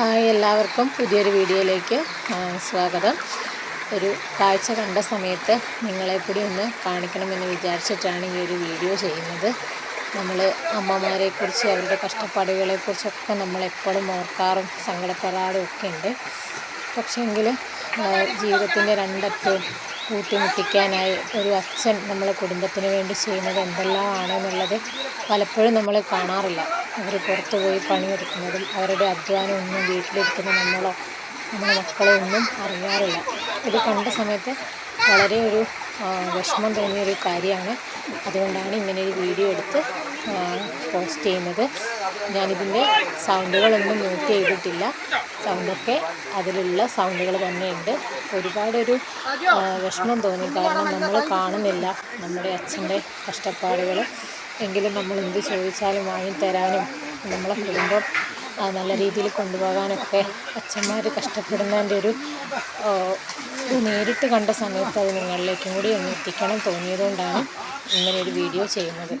Hi എല്ലാവർക്കും പുതിയൊരു വീഡിയോയിലേക്ക് സ്വാഗതം. ഒരു കാഴ്ച കണ്ട സമയത്ത് നിങ്ങളെ കൂടി ഒന്ന് കാണിക്കണമെന്ന് വിചാരിച്ചിട്ടാണ് ഈ ഒരു വീഡിയോ ചെയ്യുന്നത്. നമ്മൾ അമ്മമാരെക്കുറിച്ച് അവരുടെ കഷ്ടപ്പാടുകളെക്കുറിച്ചൊക്കെ നമ്മൾ എപ്പോഴും ഓർക്കാറും സങ്കടപ്പെടാറും ഒക്കെ ഉണ്ട്. പക്ഷേങ്കിൽ ജീവിതത്തിന്റെ രണ്ടറ്റവും കൂട്ടിമുട്ടിക്കാനായി ഒരു അച്ഛൻ നമ്മളെ കുടുംബത്തിന് വേണ്ടി ചെയ്യുന്നത് എന്തെല്ലാമാണ് എന്നുള്ളത് പലപ്പോഴും നമ്മൾ കാണാറില്ല. അവർ പുറത്തു പോയി പണിയെടുക്കുന്നതും അവരുടെ അധ്വാനം ഒന്നും വീട്ടിലിരിക്കുന്ന നമ്മളോ നമ്മുടെ മക്കളോ ഒന്നും അറിയാറില്ല. ഇത് കണ്ട സമയത്ത് വളരെ ഒരു വിഷമം തോന്നിയ ഒരു കാര്യമാണ്. അതുകൊണ്ടാണ് ഇങ്ങനെ ഒരു വീഡിയോ എടുത്ത് പോസ്റ്റ് ചെയ്യുന്നത്. ഞാനിതിന്റെ സൗണ്ടുകളൊന്നും മ്യൂട്ട് ചെയ്തിട്ടില്ല. സൗണ്ടൊക്കെ അതിലുള്ള സൗണ്ടുകൾ തന്നെയുണ്ട്. ഒരുപാടൊരു വിഷമം തോന്നി. കാരണം നമ്മൾ കാണുന്നില്ല നമ്മുടെ അച്ഛന്റെ കഷ്ടപ്പാടുകൾ എങ്കിലും നമ്മൾ എന്ത് ചോദിച്ചാലും വാങ്ങിത്തരാനും നമ്മളെ കുടുംബം നല്ല രീതിയിൽ കൊണ്ടുപോകാനൊക്കെ അച്ഛന്മാർ കഷ്ടപ്പെടുന്നതിന്റെ ഒരു നേരിട്ട് കണ്ട സമയത്ത് അത് നിങ്ങളിലേക്കും കൂടി ഒന്ന് എത്തിക്കണം തോന്നിയതുകൊണ്ടാണ് ഇങ്ങനെ ഒരു വീഡിയോ ചെയ്യുന്നത്.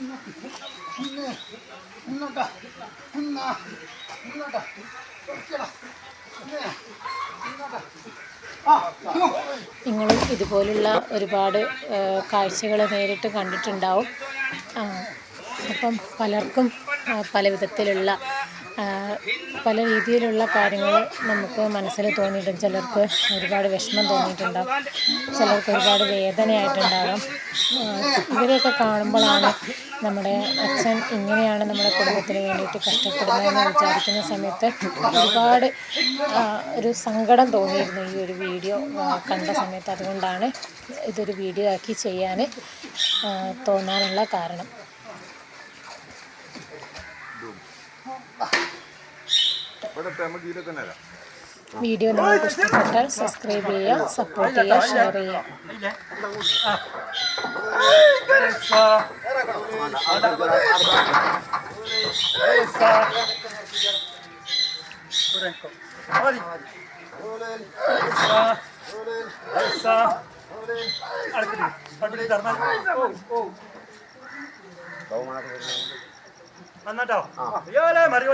നിങ്ങളും ഇതുപോലുള്ള ഒരുപാട് കാഴ്ചകൾ നേരിട്ട് കണ്ടിട്ടുണ്ടാവും. അപ്പം പലർക്കും പല വിധത്തിലുള്ള പല രീതിയിലുള്ള കാര്യങ്ങൾ നമുക്ക് മനസ്സിൽ തോന്നിയിട്ടുണ്ട്. ചിലർക്ക് ഒരുപാട് വിഷമം തോന്നിയിട്ടുണ്ടാകും ചിലർക്ക് ഒരുപാട് വേദനയായിട്ടുണ്ടാകാം. ഇവരെയൊക്കെ കാണുമ്പോഴാണ് നമ്മുടെ അച്ഛൻ ഇങ്ങനെയാണ് നമ്മുടെ കുടുംബത്തിന് വേണ്ടിയിട്ട് കഷ്ടപ്പെടുന്നതെന്ന് വിചാരിക്കുന്ന സമയത്ത് ഒരുപാട് ഒരു സങ്കടം തോന്നിയിരുന്നു ഈ ഒരു വീഡിയോ കണ്ട സമയത്ത്. അതുകൊണ്ടാണ് ഇതൊരു വീഡിയോ ആക്കി ചെയ്യാൻ തോന്നാനുള്ള കാരണം. വീഡിയോ നിങ്ങൾക്ക് ഇഷ്ടപ്പെട്ടാൽ സബ്സ്ക്രൈബ് ചെയ്യുക സപ്പോർട്ട് ചെയ്യുക ഷെയർ ചെയ്യുക വന്നട്ടോ ഏലേ മറിയോ